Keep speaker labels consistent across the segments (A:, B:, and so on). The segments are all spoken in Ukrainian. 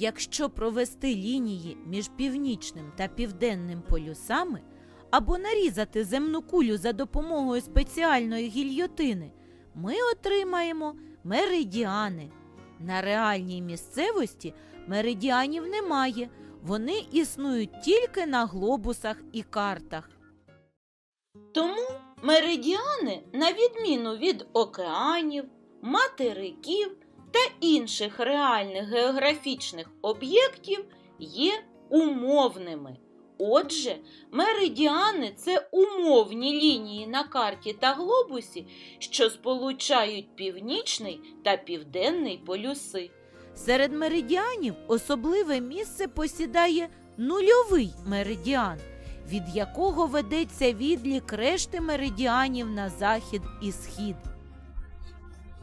A: Якщо провести лінії між північним та південним полюсами або нарізати земну кулю за допомогою спеціальної гільйотини, ми отримаємо меридіани. На реальній місцевості меридіанів немає, вони існують тільки на глобусах і картах. Тому меридіани, на відміну від океанів, материків та інших реальних географічних об'єктів, є умовними. Отже, меридіани це умовні лінії на карті та глобусі, що сполучають північний та південний полюси. Серед меридіанів особливе місце посідає нульовий меридіан, від якого ведеться відлік решти меридіанів на захід і схід.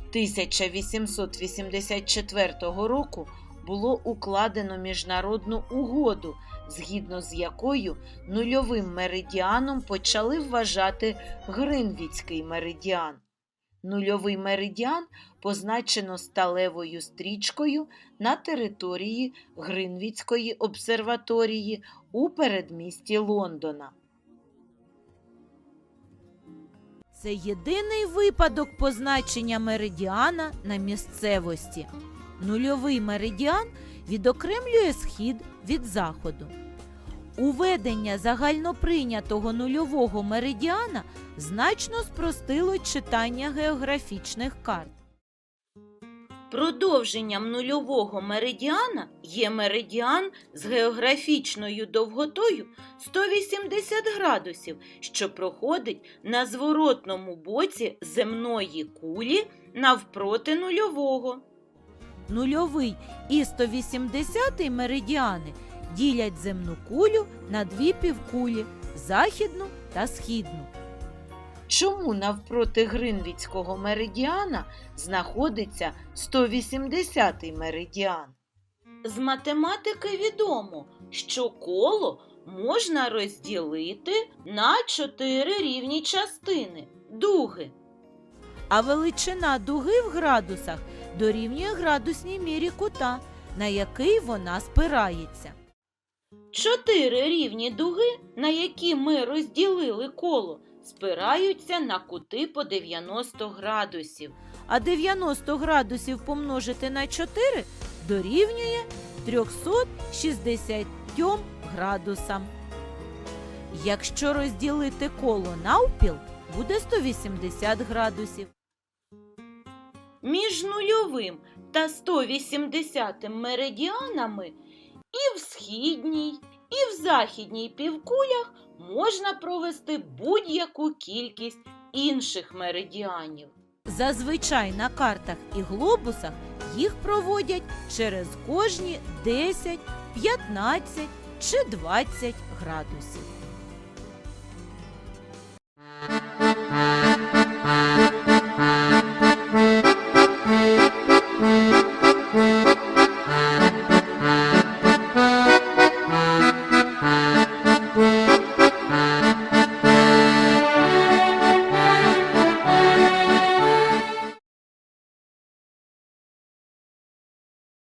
A: 1884 року було укладено міжнародну угоду, згідно з якою нульовим меридіаном почали вважати Гринвіцький меридіан. Нульовий меридіан позначено сталевою стрічкою на території Гринвіцької обсерваторії у передмісті Лондона. Це єдиний випадок позначення меридіана на місцевості. Нульовий меридіан відокремлює схід від заходу. Уведення загальноприйнятого нульового меридіана значно спростило читання географічних карт. Продовженням нульового меридіана є меридіан з географічною довготою 180 градусів, що проходить на зворотному боці земної кулі навпроти нульового. Нульовий і 180 меридіани ділять земну кулю на дві півкулі західну та східну. Чому навпроти Гринвіцького меридіана знаходиться 180-й меридіан? З математики відомо, що коло можна розділити на чотири рівні частини дуги. А величина дуги в градусах дорівнює градусній мірі кута, на який вона спирається. Чотири рівні дуги, на які ми розділили коло, спираються на кути по 90 градусів. А 90 градусів помножити на 4 дорівнює 360 градусам. Якщо розділити коло навпіл, буде 180 градусів. Між нульовим та 180 меридіанами і в східній, і в західній півкулях можна провести будь-яку кількість інших меридіанів. Зазвичай на картах і глобусах їх проводять через кожні 10, 15 чи 20 градусів.